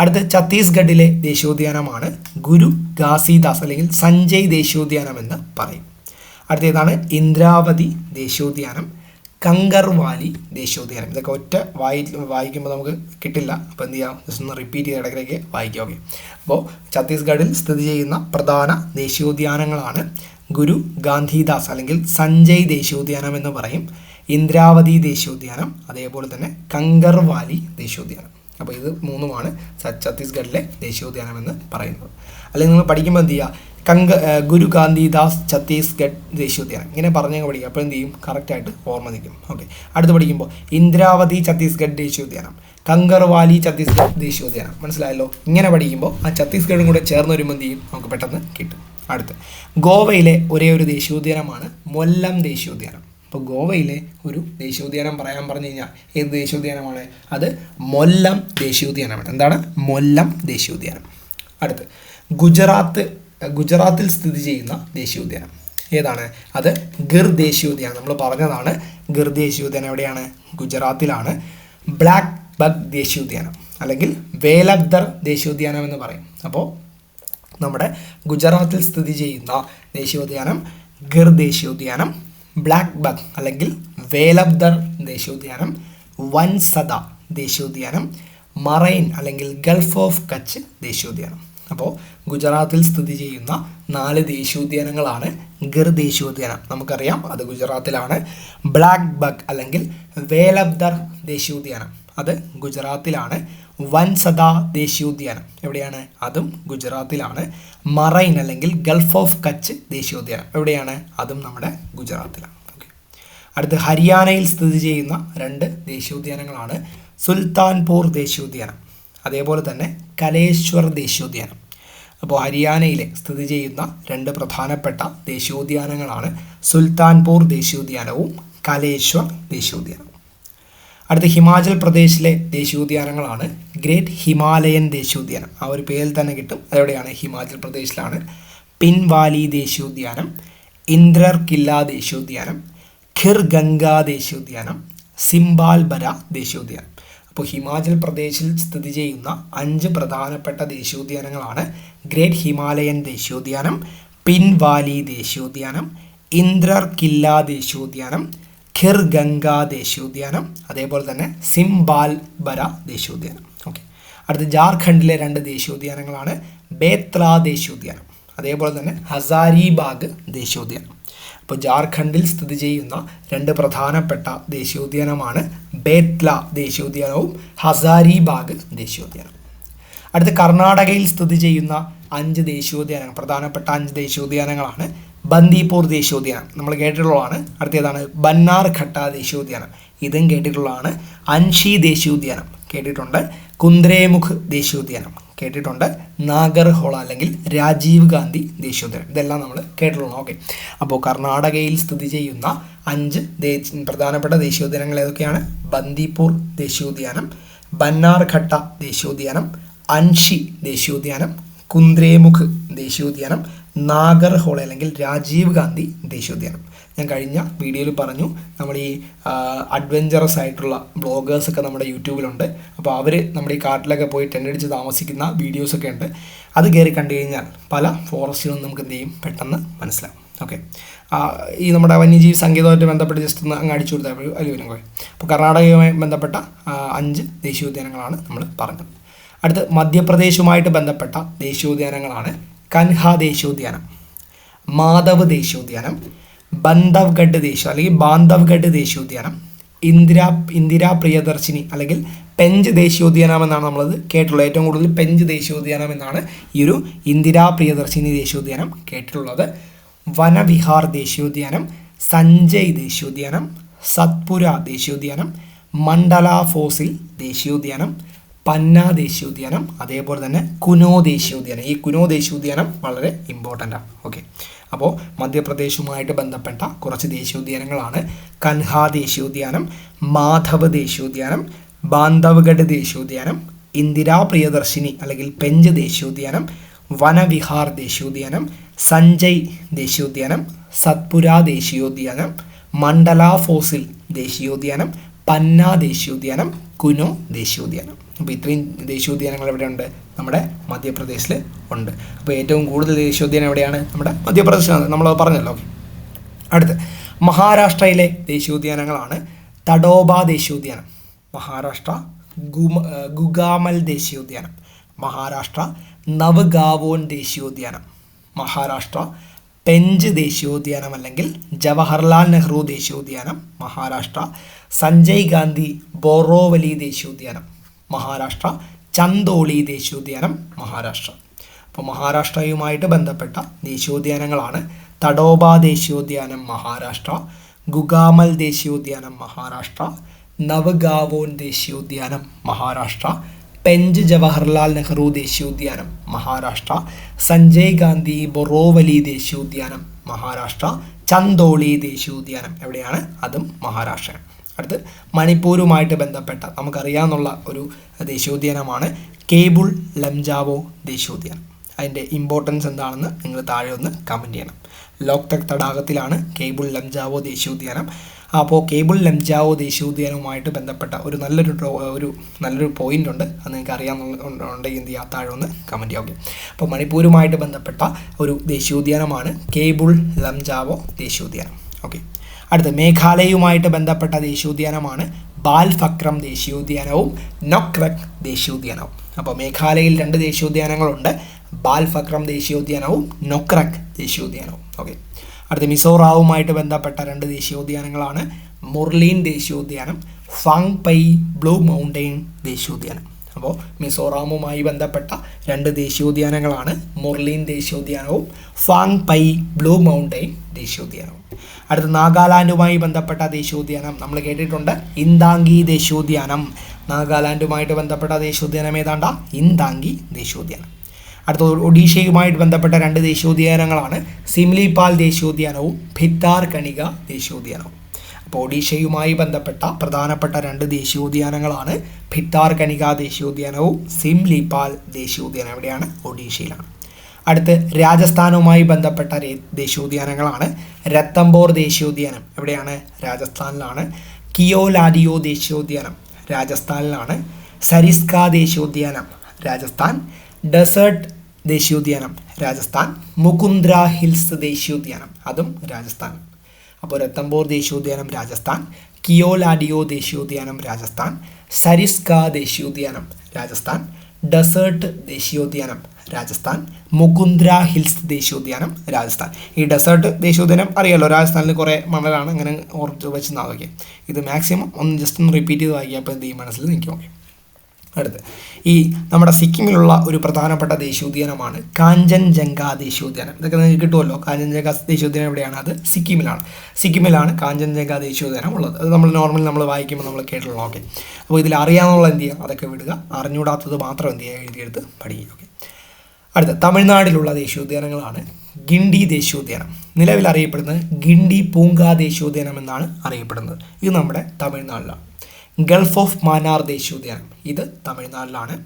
അടുത്ത ഛത്തീസ്ഗഡിലെ ദേശീയോദ്യാനമാണ് ഗുരു ഘാസിദാസ് അല്ലെങ്കിൽ സഞ്ജയ് ദേശീയോദ്യാനം എന്ന് പറയും. അടുത്തേതാണ് ഇന്ദ്രാവതി ദേശീയോദ്യാനം. കങ്കർവാലി ദേശീയോദ്യാനം. ഇതൊക്കെ ഒറ്റ വായി വായിക്കുമ്പോൾ നമുക്ക് കിട്ടില്ല. അപ്പോൾ എന്ത് ചെയ്യാം? ജസ്റ്റ് ഒന്ന് റിപ്പീറ്റ് ചെയ്ത് ഇടയ്ക്കിടയ്ക്ക് വായിക്കാം. ഓക്കെ അപ്പോൾ ഛത്തീസ്ഗഡിൽ സ്ഥിതി ചെയ്യുന്ന പ്രധാന ദേശീയോദ്യാനങ്ങളാണ് ഗുരു ഗാന്ധിദാസ് അല്ലെങ്കിൽ സഞ്ജയ് ദേശീയോദ്യാനം എന്ന് പറയും. ഇന്ദ്രാവതി ദേശീയോദ്യാനം അതേപോലെ തന്നെ കങ്കർവാലി ദേശീയോദ്യാനം. അപ്പോൾ ഇത് മൂന്നുമാണ് ഛത്തീസ്ഗഡിലെ ദേശീയോദ്യാനം എന്ന് പറയുന്നത്. അല്ലെങ്കിൽ നിങ്ങൾ പഠിക്കുമ്പോൾ എന്ത് ചെയ്യുക കങ്ക ഗുരു ഗാന്ധിദാസ് ഛത്തീസ്ഗഡ് ദേശീയോദ്യാനം. ഇങ്ങനെ പറഞ്ഞങ്ങ് പഠിക്കുക. അപ്പോൾ എന്ത് ചെയ്യും? കറക്റ്റായിട്ട് ഓർമ്മ നിൽക്കും. ഓക്കെ അടുത്ത് പഠിക്കുമ്പോൾ ഇന്ദ്രാവതി ഛത്തീസ്ഗഡ് ദേശീയോദ്യാനം കങ്കർവാലി ഛത്തീസ്ഗഡ് ദേശീയോദ്യാനം. മനസ്സിലായല്ലോ? ഇങ്ങനെ പഠിക്കുമ്പോൾ ആ ഛത്തീസ്ഗഡും കൂടെ ചേർന്ന് വരുമ്പോൾ എന്ത് ചെയ്യും? നമുക്ക് പെട്ടെന്ന് കിട്ടും. അടുത്ത് ഗോവയിലെ ഒരേ ഒരു ദേശീയോദ്യാനമാണ് മൊല്ലം ദേശീയോദ്യാനം. അപ്പോൾ ഗോവയിലെ ഒരു ദേശീയോദ്യാനം പറയാൻ പറഞ്ഞു കഴിഞ്ഞാൽ ഏത് ദേശീയോദ്യാനമാണ്? അത് മൊല്ലം ദേശീയോദ്യാനമാണ്. എന്താണ്? മൊല്ലം ദേശീയോദ്യാനം. അടുത്ത് ഗുജറാത്ത് ഗുജറാത്തിൽ സ്ഥിതി ചെയ്യുന്ന ദേശീയോദ്യാനം. ഏതാണ്? അത് ഗിർ ദേശീയോദ്യാനം. നമ്മൾ പറഞ്ഞതാണ് ഗിർ ദേശീയോദ്യാനം എവിടെയാണ്? ഗുജറാത്തിലാണ്. ബ്ലാക്ക് ബഗ് ദേശീയോദ്യാനം അല്ലെങ്കിൽ വേലഗ്ദർ ദേശീയോദ്യാനം എന്ന് പറയും. അപ്പോൾ നമ്മുടെ ഗുജറാത്തിൽ സ്ഥിതി ചെയ്യുന്ന ദേശീയോദ്യാനം ഗിർ ദേശീയോദ്യാനം ബ്ലാക്ക് ബഗ് അല്ലെങ്കിൽ വേലബ്ദർ ദേശീയോദ്യാനം വൻസദ ദേശീയോദ്യാനം മറൈൻ അല്ലെങ്കിൽ ഗൾഫ് ഓഫ് കച്ച് ദേശീയോദ്യാനം. അപ്പോൾ ഗുജറാത്തിൽ സ്ഥിതി ചെയ്യുന്ന നാല് ദേശീയോദ്യാനങ്ങളാണ് ഗിർ ദേശീയോദ്യാനം നമുക്കറിയാം അത് ഗുജറാത്തിലാണ്. ബ്ലാക്ക് ബഗ് അല്ലെങ്കിൽ വേലബ്ദർ ദേശീയോദ്യാനം. അത് ഗുജറാത്തിലാണ്. വൻസദ ദേശീയോദ്യാനം. എവിടെയാണ്? അതും ഗുജറാത്തിലാണ്. മറൈൻ അല്ലെങ്കിൽ ഗൾഫ് ഓഫ് കച്ച് ദേശീയോദ്യാനം. എവിടെയാണ്? അതും നമ്മുടെ ഗുജറാത്തിലാണ്. ഓക്കെ. അടുത്ത് ഹരിയാനയിൽ സ്ഥിതി ചെയ്യുന്ന രണ്ട് ദേശീയോദ്യാനങ്ങളാണ് സുൽത്താൻപൂർ ദേശീയോദ്യാനം. അതേപോലെ തന്നെ കലേശ്വർ ദേശീയോദ്യാനം. അപ്പോൾ ഹരിയാനയിലെ സ്ഥിതി ചെയ്യുന്ന രണ്ട് പ്രധാനപ്പെട്ട ദേശീയോദ്യാനങ്ങളാണ് സുൽത്താൻപൂർ ദേശീയോദ്യാനവും കലേശ്വർ ദേശീയോദ്യാനവും. അടുത്ത ഹിമാചൽ പ്രദേശിലെ ദേശീയോദ്യാനങ്ങളാണ് ഗ്രേറ്റ് ഹിമാലയൻ ദേശീയോദ്യാനം. ആ ഒരു പേരിൽ തന്നെ കിട്ടും. അതെവിടെയാണ്? ഹിമാചൽ പ്രദേശിലാണ്. പിൻവാലി ദേശീയോദ്യാനം ഇന്ദ്രർ കില്ല ദേശീയോദ്യാനം ഖിർ ഗംഗ ദേശീയോദ്യാനം സിംബാൽബര ദേശീയോദ്യാനം. അപ്പോൾ ഹിമാചൽ പ്രദേശിൽ സ്ഥിതി ചെയ്യുന്ന അഞ്ച് പ്രധാനപ്പെട്ട ദേശീയോദ്യാനങ്ങളാണ് ഗ്രേറ്റ് ഹിമാലയൻ ദേശീയോദ്യാനം പിൻവാലി ദേശീയോദ്യാനം ഇന്ദ്രർ കില്ല ദേശീയോദ്യാനം ഖിർ ഗംഗ ദേശീയോദ്യാനം അതേപോലെ തന്നെ സിംബാൽ ബര ദേശീയോദ്യാനം. ഓക്കെ. അടുത്ത ജാർഖണ്ഡിലെ രണ്ട് ദേശീയോദ്യാനങ്ങളാണ് ബേത്ര ദേശീയോദ്യാനം അതേപോലെ തന്നെ ഹസാരിബാഗ് ദേശീയോദ്യാനം. അപ്പോൾ ജാർഖണ്ഡിൽ സ്ഥിതി ചെയ്യുന്ന രണ്ട് പ്രധാനപ്പെട്ട ദേശീയോദ്യാനമാണ് ബേത്ല ദേശീയോദ്യാനവും ഹസാരിബാഗ് ദേശീയോദ്യാനം അടുത്ത കർണാടകയിൽ സ്ഥിതി ചെയ്യുന്ന അഞ്ച് ദേശീയോദ്യാനങ്ങൾ പ്രധാനപ്പെട്ട അഞ്ച് ദേശീയോദ്യാനങ്ങളാണ് ബന്ദിപ്പൂർ ദേശീയോദ്യാനം. നമ്മൾ കേട്ടിട്ടുള്ളതാണ്. അടുത്തതാണ് ബന്നാർഘട്ട ദേശീയോദ്യാനം. ഇതും കേട്ടിട്ടുള്ളതാണ്. അൻഷി ദേശീയോദ്യാനം കേട്ടിട്ടുണ്ട്. കുന്ദ്രേമുഖ് ദേശീയോദ്യാനം. കേട്ടിട്ടുണ്ട്. നാഗർഹോള അല്ലെങ്കിൽ രാജീവ് ഗാന്ധി ദേശീയോദ്യാനം. ഇതെല്ലാം നമ്മൾ കേട്ടിട്ടുണ്ട് ഓക്കെ. അപ്പോൾ കർണാടകയിൽ സ്ഥിതി ചെയ്യുന്ന അഞ്ച് പ്രധാനപ്പെട്ട ദേശീയോദ്യാനങ്ങൾ ഏതൊക്കെയാണ്? ബന്ദിപ്പൂർ ദേശീയോദ്യാനം ബന്നാർഘട്ട ദേശീയോദ്യാനം അൻഷി ദേശീയോദ്യാനം കുന്ദ്രേമുഖ് ദേശീയോദ്യാനം നാഗർഹോള അല്ലെങ്കിൽ രാജീവ് ഗാന്ധി ദേശീയോദ്യാനം. ഞാൻ കഴിഞ്ഞ വീഡിയോയിൽ പറഞ്ഞു നമ്മൾ ഈ അഡ്വഞ്ചറസ് ആയിട്ടുള്ള ബ്ലോഗേഴ്സൊക്കെ നമ്മുടെ യൂട്യൂബിലുണ്ട്. അപ്പോൾ അവർ നമ്മുടെ ഈ കാട്ടിലൊക്കെ പോയി ടെന്റടിച്ച് താമസിക്കുന്ന വീഡിയോസൊക്കെ ഉണ്ട്. അത് കയറി കണ്ടു കഴിഞ്ഞാൽ പല ഫോറസ്റ്റുകളും നമുക്ക് എന്ത് ചെയ്യും? പെട്ടെന്ന് മനസ്സിലാവും. ഓക്കെ ഈ നമ്മുടെ വന്യജീവി സംഗീതമായിട്ട് ബന്ധപ്പെട്ട് ജസ്റ്റ് ഒന്ന് അങ്ങ് അടിച്ചു കൊടുത്താൽ വരും പോയി അപ്പോൾ കർണാടകയുമായി ബന്ധപ്പെട്ട അഞ്ച് ദേശീയോദ്യാനങ്ങളാണ് നമ്മൾ പറഞ്ഞത്. അടുത്ത് മധ്യപ്രദേശുമായിട്ട് ബന്ധപ്പെട്ട ദേശീയോദ്യാനങ്ങളാണ് കൻഹ ദേശീയോദ്യാനം മാധവ് ദേശീയോദ്യാനം ബന്ധവ്ഗഡ് ദേശീയ അല്ലെങ്കിൽ ബാന്ധവ്ഗഡ് ദേശീയോദ്യാനം ഇന്ദിരാ ഇന്ദിരാ പ്രിയദർശിനി അല്ലെങ്കിൽ പെഞ്ച് ദേശീയോദ്യാനം എന്നാണ് നമ്മളത് കേട്ടിട്ടുള്ളത്. ഏറ്റവും കൂടുതൽ പെഞ്ച് ദേശീയോദ്യാനം എന്നാണ് ഈ ഒരു ഇന്ദിരാ പ്രിയദർശിനി ദേശീയോദ്യാനം കേട്ടിട്ടുള്ളത്. വനവിഹാർ ദേശീയോദ്യാനം സഞ്ജയ് ദേശീയോദ്യാനം സത്പുര ദേശീയോദ്യാനം മണ്ഡല ഫോസിൽ ദേശീയോദ്യാനം പന്ന ദേശീയോദ്യാനം അതേപോലെ തന്നെ കുനോ ദേശീയോദ്യാനം ഈ കുനോ ദേശീയോദ്യാനം വളരെ ഇമ്പോർട്ടന്റ് ആണ് ഓക്കെ അപ്പോൾ മധ്യപ്രദേശുമായിട്ട് ബന്ധപ്പെട്ട കുറച്ച് ദേശീയോദ്യാനങ്ങളാണ്. കൻഹ ദേശീയോദ്യാനം മാധവ് ദേശീയോദ്യാനം ബാന്ധവ്ഗഡ് ദേശീയോദ്യാനം ഇന്ദിരാ പ്രിയദർശിനി അല്ലെങ്കിൽ പെഞ്ച് ദേശീയോദ്യാനം വനവിഹാർ ദേശീയോദ്യാനം സഞ്ജയ് ദേശീയോദ്യാനം സത്പുര ദേശീയോദ്യാനം മണ്ഡല ഫോസിൽ ദേശീയോദ്യാനം പന്ന ദേശീയോദ്യാനം കുനോ ദേശീയോദ്യാനം. അപ്പോൾ ഇത്രയും ദേശീയോദ്യാനങ്ങൾ എവിടെയുണ്ട്? നമ്മുടെ മധ്യപ്രദേശിൽ ഉണ്ട്. അപ്പോൾ ഏറ്റവും കൂടുതൽ ദേശീയോദ്യാനം എവിടെയാണ്? നമ്മുടെ മധ്യപ്രദേശിലാണ് നമ്മൾ പറഞ്ഞല്ലോ. അടുത്ത്. മഹാരാഷ്ട്രയിലെ ദേശീയോദ്യാനങ്ങളാണ് തടോബ ദേശീയോദ്യാനം മഹാരാഷ്ട്ര ഗുമ ഗുഗാമൽ ദേശീയോദ്യാനം മഹാരാഷ്ട്ര നവഗാവോൻ ദേശീയോദ്യാനം മഹാരാഷ്ട്ര പെഞ്ച് ദേശീയോദ്യാനം അല്ലെങ്കിൽ ജവഹർലാൽ നെഹ്റു ദേശീയോദ്യാനം മഹാരാഷ്ട്ര സഞ്ജയ് ഗാന്ധി ബോറോവലി ദേശീയോദ്യാനം. മഹാരാഷ്ട്ര ചന്തോളി ദേശീയോദ്യാനം മഹാരാഷ്ട്ര. അപ്പോൾ മഹാരാഷ്ട്രയുമായിട്ട് ബന്ധപ്പെട്ട ദേശീയോദ്യാനങ്ങളാണ് തഡോബ ദേശീയോദ്യാനം മഹാരാഷ്ട്ര ഗുഗാമൽ ദേശീയോദ്യാനം മഹാരാഷ്ട്ര നവഗാവോൻ ദേശീയോദ്യാനം മഹാരാഷ്ട്ര പെഞ്ച് ജവഹർലാൽ നെഹ്റു ദേശീയോദ്യാനം മഹാരാഷ്ട്ര സഞ്ജയ് ഗാന്ധി ബൊറോവലി ദേശീയോദ്യാനം മഹാരാഷ്ട്ര ചന്തോളി ദേശീയോദ്യാനം എവിടെയാണ്? അതും മഹാരാഷ്ട്രയാണ്. അടുത്ത് മണിപ്പൂരുമായിട്ട് ബന്ധപ്പെട്ട നമുക്കറിയാവുന്ന ഒരു ദേശീയോദ്യാനമാണ് കേബിൾ ലംജാവോ ദേശീയോദ്യാനം. അതിന്റെ ഇമ്പോർട്ടൻസ് എന്താണെന്ന് നിങ്ങൾ താഴെ ഒന്ന് കമന്റ് ചെയ്യണം. ലോക്തക് തടാകത്തിലാണ് കേബിൾ ലംജാവോ ദേശീയോദ്യാനം. അപ്പോൾ കേബിൾ ലംജാവോ ദേശീയോദ്യാനവുമായിട്ട് ബന്ധപ്പെട്ട ഒരു നല്ലൊരു ഒരു നല്ലൊരു പോയിന്റ് ഉണ്ട്. അത് നിങ്ങൾക്ക് അറിയാമെന്നുണ്ടെങ്കിൽ എന്ത് ചെയ്യുക താഴെ ഒന്ന് കമന്റ് ചെയ്യാം. ഓക്കെ അപ്പോൾ മണിപ്പൂരുമായിട്ട് ബന്ധപ്പെട്ട ഒരു ദേശീയോദ്യാനമാണ് കേബിൾ ലംജാവോ ദേശീയോദ്യാനം. ഓക്കെ അടുത്ത മേഘാലയയുമായിട്ട് ബന്ധപ്പെട്ട ദേശീയോദ്യാനമാണ് ബാൽ ഫക്രം ദേശീയോദ്യാനവും നൊക്രക് ദേശീയോദ്യാനവും. അപ്പോൾ മേഘാലയയിൽ രണ്ട് ദേശീയോദ്യാനങ്ങളുണ്ട് ബാൽഫക്രം ദേശീയോദ്യാനവും നൊക്രക് ദേശീയോദ്യാനവും. ഓക്കെ അടുത്ത മിസോറാവുമായിട്ട് ബന്ധപ്പെട്ട രണ്ട് ദേശീയോദ്യാനങ്ങളാണ് മുർലീൻ ദേശീയോദ്യാനം ഫാങ് പൈ ബ്ലൂ മൗണ്ടെയിൻ ദേശീയോദ്യാനം. അപ്പോൾ മിസോറാമുമായി ബന്ധപ്പെട്ട രണ്ട് ദേശീയോദ്യാനങ്ങളാണ് മുർലീൻ ദേശീയോദ്യാനവും ഫാങ് പൈ ബ്ലൂ മൗണ്ടെയിൻ ദേശീയോദ്യാനവും. അടുത്ത നാഗാലാൻഡുമായി ബന്ധപ്പെട്ട ദേശീയോദ്യാനം നമ്മൾ കേട്ടിട്ടുണ്ട്. ഇന്താങ്കി ദേശീയോദ്യാനം. നാഗാലാൻഡുമായിട്ട് ബന്ധപ്പെട്ട ദേശീയോദ്യാനം ഏതാണ്ട? ഇന്താങ്കി ദേശീയോദ്യാനം. അടുത്ത ഒഡീഷയുമായിട്ട് ബന്ധപ്പെട്ട രണ്ട് ദേശീയോദ്യാനങ്ങളാണ് സിംലിപാൽ ദേശീയോദ്യാനവും ഭിത്താർ കണിക ദേശീയോദ്യാനവും. അപ്പോൾ ഒഡീഷയുമായി ബന്ധപ്പെട്ട പ്രധാനപ്പെട്ട രണ്ട് ദേശീയോദ്യാനങ്ങളാണ്. ഭിത്താർ കനിക ദേശീയോദ്യാനവും സിംലിപാൽ ദേശീയോദ്യാനം എവിടെയാണ് ഒഡീഷയിലാണ്. അടുത്ത് രാജസ്ഥാനുമായി ബന്ധപ്പെട്ട ദേശീയോദ്യാനങ്ങളാണ്. രത്തംബോർ ദേശീയോദ്യാനം എവിടെയാണ് രാജസ്ഥാനിലാണ്. കിയോലാഡിയോ ദേശീയോദ്യാനം രാജസ്ഥാനിലാണ്. സരിസ്ക ദേശീയോദ്യാനം രാജസ്ഥാൻ. ഡെസേർട്ട് ദേശീയോദ്യാനം രാജസ്ഥാൻ. മുകുന്ദ്ര ഹിൽസ് ദേശീയോദ്യാനം അതും രാജസ്ഥാൻ. അപ്പോൾ രത്തംബോർ ദേശീയോദ്യാനം രാജസ്ഥാൻ കിയോലാഡിയോ ദേശീയോദ്യാനം രാജസ്ഥാൻ സരിസ്ക ദേശീയോദ്യാനം രാജസ്ഥാൻ ഡെസേർട്ട് ദേശീയോദ്യാനം രാജസ്ഥാൻ മുകുന്ദ്ര ഹിൽസ് ദേശീയോദ്യാനം രാജസ്ഥാൻ. ഈ ഡെസേർട്ട് ദേശീയോദ്യാനം അറിയാലോ രാജസ്ഥാനിൽ കുറേ മണലാണ് അങ്ങനെ ഓർത്ത് വെച്ച് നാവയ്ക്ക് ഇത് മാക്സിമം ഒന്ന് ജസ്റ്റ് ഒന്ന് റിപ്പീറ്റ് ചെയ്ത് വായിക്കുക അപ്പോൾ എന്ത് ചെയ്യും? മനസ്സിൽ നിൽക്കും. ഓക്കെ അടുത്ത്. ഈ നമ്മുടെ സിക്കിമിലുള്ള ഒരു പ്രധാനപ്പെട്ട ദേശീയോദ്യാനമാണ് കാഞ്ചൻജംഗ ദേശീയോദ്യാനം. ഇതൊക്കെ നിങ്ങൾക്ക് കിട്ടുമല്ലോ. കാഞ്ചൻജംഗ ദേശീയോദ്യാനം എവിടെയാണ്? അത് സിക്കിമിലാണ്. സിക്കിമിലാണ് കാഞ്ചൻജംഗ ദേശീയോദ്യാനം ഉള്ളത്. അത് നമ്മൾ നോർമലി നമ്മൾ വായിക്കുമ്പോൾ നമ്മൾ കേട്ടുള്ളൂ ഓക്കെ അപ്പോൾ ഇതിൽ അറിയാമെന്നുള്ള എന്ത് ചെയ്യുക? അതൊക്കെ വിടുക. അറിഞ്ഞൂടാത്തത് മാത്രം എന്ത് ചെയ്യുക? എഴുതിയെടുത്ത് പഠിക്കുക. ഓക്കെ അടുത്ത തമിഴ്നാട്ടിലുള്ള ദേശീയോദ്യാനങ്ങളാണ് ഗിണ്ടി ദേശീയോദ്യാനം. നിലവിൽ അറിയപ്പെടുന്നത് ഗിണ്ടി പൂങ്കാ ദേശീയോദ്യാനം എന്നാണ് അറിയപ്പെടുന്നത്. ഇത് നമ്മുടെ തമിഴ്നാട്ടിലാണ്. ഗൾഫ് ഓഫ് മാനാർ ദേശീയോദ്യാനം ഇത് തമിഴ്നാട്ടിലാണ്.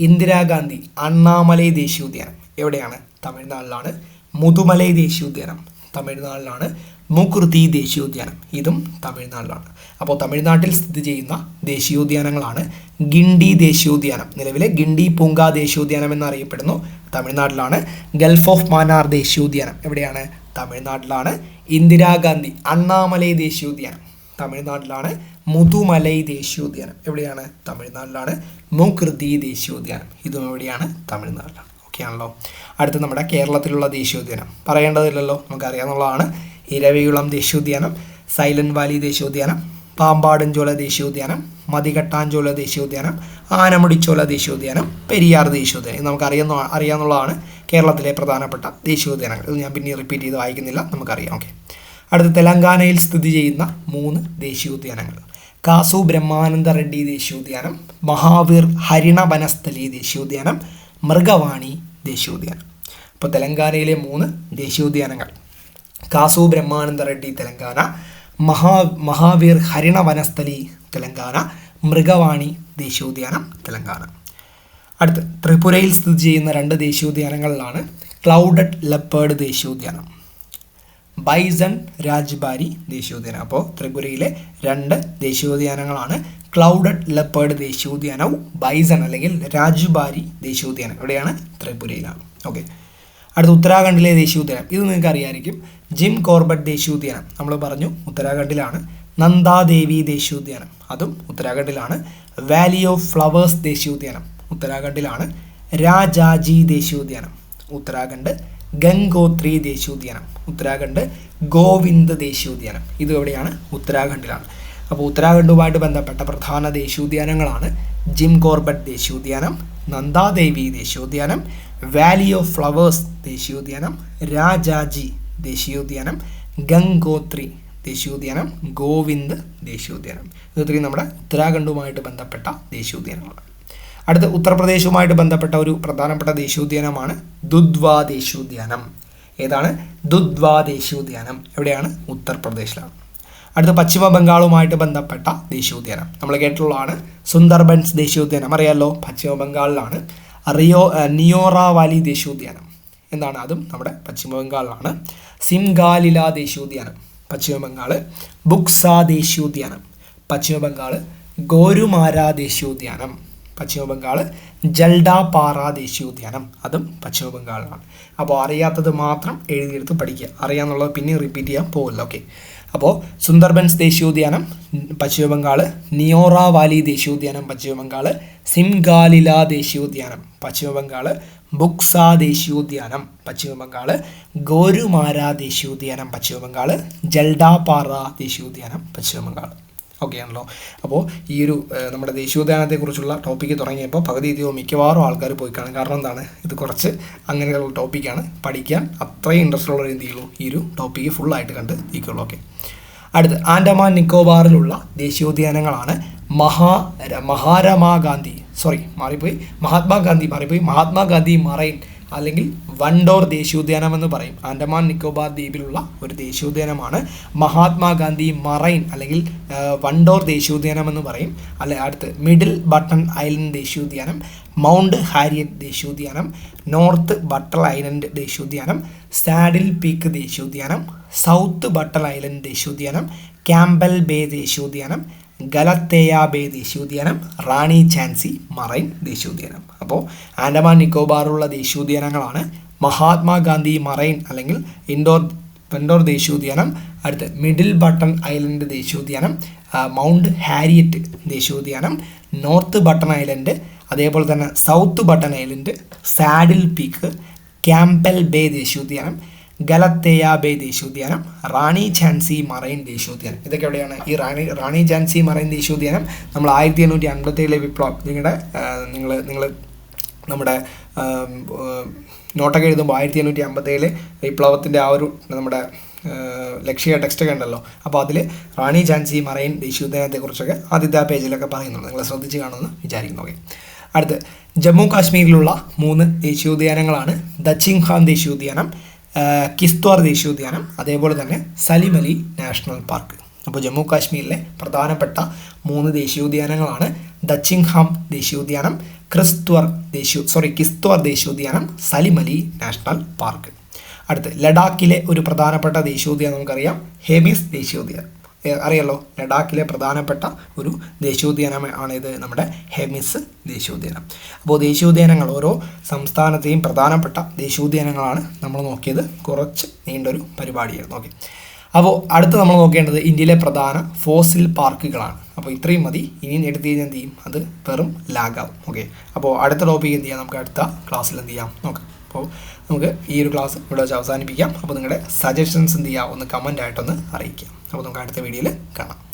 ഇന്ദിരാഗാന്ധി അണ്ണാമലൈ ദേശീയോദ്യാനം എവിടെയാണ്? തമിഴ്നാട്ടിലാണ്. മുതുമലൈ ദേശീയോദ്യാനം തമിഴ്നാട്ടിലാണ്. മുകുർത്തി ദേശീയോദ്യാനം ഇതും തമിഴ്നാട്ടിലാണ്. അപ്പോൾ തമിഴ്നാട്ടിൽ സ്ഥിതി ചെയ്യുന്ന ദേശീയോദ്യാനങ്ങളാണ് ഗിണ്ടി ദേശീയോദ്യാനം നിലവിലെ ഗിണ്ടി പൂങ്ക ദേശീയോദ്യാനം എന്നറിയപ്പെടുന്നു. തമിഴ്നാട്ടിലാണ്. ഗൾഫ് ഓഫ് മാനാർ ദേശീയോദ്യാനം എവിടെയാണ്? തമിഴ്നാട്ടിലാണ്. ഇന്ദിരാഗാന്ധി അണ്ണാമലൈ ദേശീയോദ്യാനം തമിഴ്നാട്ടിലാണ്. മുതുമലൈ ദേശീയോദ്യാനം. എവിടെയാണ്? തമിഴ്നാട്ടിലാണ്. മുകൃതി ദേശീയോദ്യാനം. ഇതും എവിടെയാണ്? തമിഴ്നാട്ടിലാണ്. ഓക്കെ ആണല്ലോ. അടുത്ത നമ്മുടെ കേരളത്തിലുള്ള ദേശീയോദ്യാനം. പറയേണ്ടതില്ലല്ലോ. നമുക്കറിയാവുന്നതാണ്. ഇരവികുളം ദേശീയോദ്യാനം സൈലന്റ് വാലി ദേശീയോദ്യാനം പാമ്പാടൻചോല ദേശീയോദ്യാനം മതികട്ടാഞ്ചോല ദേശീയോദ്യാനം ആനമുടിച്ചോല ദേശീയോദ്യാനം പെരിയാർ ദേശീയോദ്യാനം. ഇത് നമുക്കറിയുന്ന അറിയാമെന്നുള്ളതാണ് കേരളത്തിലെ പ്രധാനപ്പെട്ട ദേശീയോദ്യാനങ്ങൾ. ഇത് ഞാൻ പിന്നെ റിപ്പീറ്റ് ചെയ്ത് വായിക്കുന്നില്ല. നമുക്കറിയാം. ഓക്കെ അടുത്ത തെലങ്കാനയിൽ സ്ഥിതി ചെയ്യുന്ന മൂന്ന് ദേശീയോദ്യാനങ്ങൾ. കാസു ബ്രഹ്മാനന്ദ റെഡ്ഡി ദേശീയോദ്യാനം മഹാവീർ ഹരിണ വനസ്ഥലി ദേശീയോദ്യാനം മൃഗവാണി ദേശീയോദ്യാനം. അപ്പോൾ തെലങ്കാനയിലെ മൂന്ന് ദേശീയോദ്യാനങ്ങൾ. കാസു ബ്രഹ്മാനന്ദ റെഡ്ഡി തെലങ്കാന മഹാ മഹാവീർ ഹരിണ വനസ്ഥലി തെലങ്കാന മൃഗവാണി ദേശീയോദ്യാനം തെലങ്കാന. അടുത്ത് ത്രിപുരയിൽ സ്ഥിതി ചെയ്യുന്ന രണ്ട് ദേശീയോദ്യാനങ്ങളിലാണ് ക്ലൗഡഡ് ലെപ്പേർഡ് ദേശീയോദ്യാനം. ബൈസൺ രാജ്ബാരി ദേശീയോദ്യാനം. അപ്പോൾ ത്രിപുരയിലെ രണ്ട് ദേശീയോദ്യാനങ്ങളാണ്. ക്ലൗഡഡ് ലെപ്പേർഡ് ദേശീയോദ്യാനവും ബൈസൺ അല്ലെങ്കിൽ രാജ്ബാരി ദേശീയോദ്യാനം. എവിടെയാണ് ത്രിപുരയിലാണ്. ഓക്കെ. അടുത്ത ഉത്തരാഖണ്ഡിലെ ദേശീയോദ്യാനം. ഇത് നിങ്ങൾക്ക് അറിയാമായിരിക്കും ജിം കോർബറ്റ് ദേശീയോദ്യാനം. നമ്മൾ പറഞ്ഞു ഉത്തരാഖണ്ഡിലാണ്. നന്ദാദേവി ദേശീയോദ്യാനം. അതും ഉത്തരാഖണ്ഡിലാണ്. വാലി ഓഫ് ഫ്ലവേഴ്സ് ദേശീയോദ്യാനം. ഉത്തരാഖണ്ഡിലാണ്. രാജാജി ദേശീയോദ്യാനം. ഉത്തരാഖണ്ഡ് ഗംഗോത്രി ദേശീയോദ്യാനം ഉത്തരാഖണ്ഡ് ഗോവിന്ദ് ദേശീയോദ്യാനം. ഇത് എവിടെയാണ് ഉത്തരാഖണ്ഡിലാണ്. അപ്പോൾ ഉത്തരാഖണ്ഡുമായിട്ട് ബന്ധപ്പെട്ട പ്രധാന ദേശീയോദ്യാനങ്ങളാണ് ജിം കോർബറ്റ് ദേശീയോദ്യാനം നന്ദാദേവി ദേശീയോദ്യാനം വാലി ഓഫ് ഫ്ലവേഴ്സ് ദേശീയോദ്യാനം രാജാജി ദേശീയോദ്യാനം ഗംഗോത്രി ദേശീയോദ്യാനം ഗോവിന്ദ് ദേശീയോദ്യാനം. ഇത് ഇത്രയും നമ്മുടെ ഉത്തരാഖണ്ഡുമായിട്ട് ബന്ധപ്പെട്ട ദേശീയോദ്യാനങ്ങളാണ്. അടുത്ത ഉത്തർപ്രദേശുമായിട്ട് ബന്ധപ്പെട്ട ഒരു പ്രധാനപ്പെട്ട ദേശീയോദ്യാനമാണ് ദുദ്വാ ദേശീയോദ്യാനം. ഏതാണ്? ദുദ്വാ ദേശീയോദ്യാനം. എവിടെയാണ്? ഉത്തർപ്രദേശിലാണ്. അടുത്ത പശ്ചിമ ബംഗാളുമായിട്ട് ബന്ധപ്പെട്ട ദേശീയോദ്യാനം. നമ്മൾ കേട്ടിട്ടുള്ളതാണ് സുന്ദർബൻസ് ദേശീയോദ്യാനം. അറിയാമല്ലോ പശ്ചിമ ബംഗാളിലാണ്. റിയോ നിയോറ വാലി ദേശീയോദ്യാനം. എന്താണ് അതും? നമ്മുടെ പശ്ചിമ ബംഗാളിലാണ്. സിംഗാലില ദേശീയോദ്യാനം. പശ്ചിമ ബംഗാൾ ബുക്സ ദേശീയോദ്യാനം. പശ്ചിമ ബംഗാൾ ഗോരുമാര ദേശീയോദ്യാനം. പശ്ചിമ ബംഗാൾ ജൽഡാപാറ ദേശീയോദ്യാനം. അതും പശ്ചിമബംഗാളിലാണ്. അപ്പോൾ അറിയാത്തത് മാത്രം എഴുതിയെടുത്ത് പഠിക്കുക. അറിയാമെന്നുള്ളത് പിന്നെ റിപ്പീറ്റ് ചെയ്യാൻ പോകില്ല ഓക്കെ അപ്പോൾ സുന്ദർബൻസ് ദേശീയോദ്യാനം പശ്ചിമ ബംഗാൾ നിയോറ വാലി ദേശീയോദ്യാനം പശ്ചിമ ബംഗാൾ സിംഗാലില ദേശീയോദ്യാനം പശ്ചിമ ബംഗാൾ ബുക്സ ദേശീയോദ്യാനം പശ്ചിമ ബംഗാൾ ഗോരുമാര ദേശീയോദ്യാനം പശ്ചിമ ബംഗാൾ ജൽഡാപാറ ദേശീയോദ്യാനം പശ്ചിമ ബംഗാൾ ഓക്കെ ആണല്ലോ അപ്പോൾ ഈ ഒരു നമ്മുടെ ദേശീയോദ്യാനത്തെക്കുറിച്ചുള്ള ടോപ്പിക്ക് തുടങ്ങിയപ്പോൾ പകുതി ഇതിയോ മിക്കവാറും ആൾക്കാർ പോയി കാണും. കാരണം എന്താണ്? ഇത് കുറച്ച് അങ്ങനെയുള്ള ടോപ്പിക്കാണ് പഠിക്കാൻ അത്രയും ഇൻട്രസ്റ്റ് ഉള്ളവർ എന്ത് ചെയ്യുള്ളൂ? ഈ ഒരു ടോപ്പിക്ക് ഫുള്ളായിട്ട് കണ്ട് ഇരിക്കുള്ളൂ. ഓക്കെ അടുത്ത് ആൻഡമാൻ നിക്കോബാറിലുള്ള ദേശീയോദ്യാനങ്ങളാണ് മഹാ മഹാരമാ ഗാന്ധി. സോറി മാറിപ്പോയി. മഹാത്മാഗാന്ധി മാറിപ്പോയി. മഹാത്മാഗാന്ധി മറൈൻ അല്ലെങ്കിൽ വണ്ടോർ ദേശീയോദ്യാനം എന്ന് പറയും. ആൻഡമാൻ നിക്കോബാർ ദ്വീപിലുള്ള ഒരു ദേശീയോദ്യാനമാണ്. മഹാത്മാഗാന്ധി മറൈൻ അല്ലെങ്കിൽ വണ്ടോർ ദേശീയോദ്യാനം എന്ന് പറയും. അല്ലെ അടുത്ത് മിഡിൽ ബട്ടൺ ഐലൻഡ് ദേശീയോദ്യാനം മൗണ്ട് ഹാരിയറ്റ് ദേശീയോദ്യാനം നോർത്ത് ബട്ടൽ ഐലൻഡ് ദേശീയോദ്യാനം സാഡിൽ പീക്ക് ദേശീയോദ്യാനം സൗത്ത് ബട്ടൽ ഐലൻഡ് ദേശീയോദ്യാനം ക്യാമ്പൽ ബേ ദേശീയോദ്യാനം ഗലത്തേയ ബേ ദേശീയോദ്യാനം റാണി ചാൻസി മറൈൻ ദേശീയോദ്യാനം. അപ്പോൾ ആൻഡമാൻ നിക്കോബാറുള്ള ദേശീയോദ്യാനങ്ങളാണ്. മഹാത്മാഗാന്ധി മറൈൻ അല്ലെങ്കിൽ ഇൻഡോർ പെൻഡോർ ദേശീയോദ്യാനം അടുത്ത് മിഡിൽ ബട്ടൺ ഐലൻഡ് ദേശീയോദ്യാനം മൗണ്ട് ഹാരിയറ്റ് ദേശീയോദ്യാനം നോർത്ത് ബട്ടൺ ഐലൻഡ് അതേപോലെ തന്നെ South Button Island Saddle Peak Campbell Bay ദേശീയോദ്യാനം ഗലത്തേയ ബേ ദേശീയോദ്യാനം റാണി ഝാൻസി മറൈൻ ദേശീയോദ്യാനം. ഇതൊക്കെ എവിടെയാണ്? ഈ റാണി റാണി ഝാൻസി മറൈൻ ദേശീയോദ്യാനം നമ്മൾ ആയിരത്തി എണ്ണൂറ്റി അൻപത്തേഴിലെ വിപ്ലവം നിങ്ങളുടെ നിങ്ങൾ നിങ്ങൾ നമ്മുടെ നോട്ടൊക്കെ എഴുതുമ്പോൾ ആയിരത്തി എണ്ണൂറ്റി അമ്പത്തേഴിലെ വിപ്ലവത്തിന്റെ ആ ഒരു നമ്മുടെ ലക്ഷ്യ ടെക്സ്റ്റൊക്കെ ഉണ്ടല്ലോ. അപ്പോൾ അതിൽ റാണി ഝാൻസി മറൈൻ ദേശീയോദ്യാനത്തെക്കുറിച്ചൊക്കെ ആദ്യത്തെ ആ പേജിലൊക്കെ പറയുന്നുണ്ട്. നിങ്ങൾ ശ്രദ്ധിച്ച് കാണുമെന്ന് വിചാരിക്കുന്നു. ഓക്കെ. അടുത്ത് ജമ്മു കാശ്മീരിലുള്ള മൂന്ന് ദേശീയോദ്യാനങ്ങളാണ് ദച്ചിങ്ഹാം ദേശീയോദ്യാനം കിസ്ത്വാർ ദേശീയോദ്യാനം അതേപോലെ തന്നെ സലിം അലി നാഷണൽ പാർക്ക്. അപ്പോൾ ജമ്മു കാശ്മീരിലെ പ്രധാനപ്പെട്ട മൂന്ന് ദേശീയോദ്യാനങ്ങളാണ് ദച്ചിങ്ഹാം ദേശീയോദ്യാനം ക്രിസ്ത്വർ ദേശീയ സോറി കിസ്ത്വാർ ദേശീയോദ്യാനം അലി നാഷണൽ പാർക്ക്. അടുത്ത് ലഡാക്കിലെ ഒരു പ്രധാനപ്പെട്ട ദേശീയോദ്യാനം നമുക്കറിയാം ഹെമിസ് ദേശീയോദ്യാനം അറിയാലോ ലഡാക്കിലെ പ്രധാനപ്പെട്ട ഒരു ദേശീയോദ്യാനമാണ് ഇത് നമ്മുടെ ഹെമിസ് ദേശീയോദ്യാനം. അപ്പോൾ ദേശീയോദ്യാനങ്ങൾ ഓരോ സംസ്ഥാനത്തെയും പ്രധാനപ്പെട്ട ദേശീയോദ്യാനങ്ങളാണ് നമ്മൾ നോക്കിയത്. കുറച്ച് നീണ്ടൊരു പരിപാടിയായിരുന്നു. ഓക്കെ. അപ്പോൾ അടുത്ത് നമ്മൾ നോക്കേണ്ടത് ഇന്ത്യയിലെ പ്രധാന ഫോസിൽ പാർക്കുകളാണ്. അപ്പോൾ ഇത്രയും മതി. ഇനിയും എടുത്തു കഴിഞ്ഞാൽ എന്ത് ചെയ്യും? അത് വെറും ലാഗാവും. ഓക്കെ. അപ്പോൾ അടുത്ത ടോപ്പിക് എന്ത് ചെയ്യാം? നമുക്ക് അടുത്ത ക്ലാസ്സിൽ എന്ത് ചെയ്യാം? നോക്കാം. അപ്പോൾ നമുക്ക് ഈ ഒരു ക്ലാസ് ഇവിടെ വെച്ച് അവസാനിപ്പിക്കാം. അപ്പോൾ നിങ്ങളുടെ സജഷൻസ് എന്ത് ചെയ്യാം? ഒന്ന് കമന്റ് ആയിട്ടൊന്ന് അറിയിക്കാം അപ്പോൾ നമുക്ക് അടുത്ത വീഡിയോയിൽ കാണാം.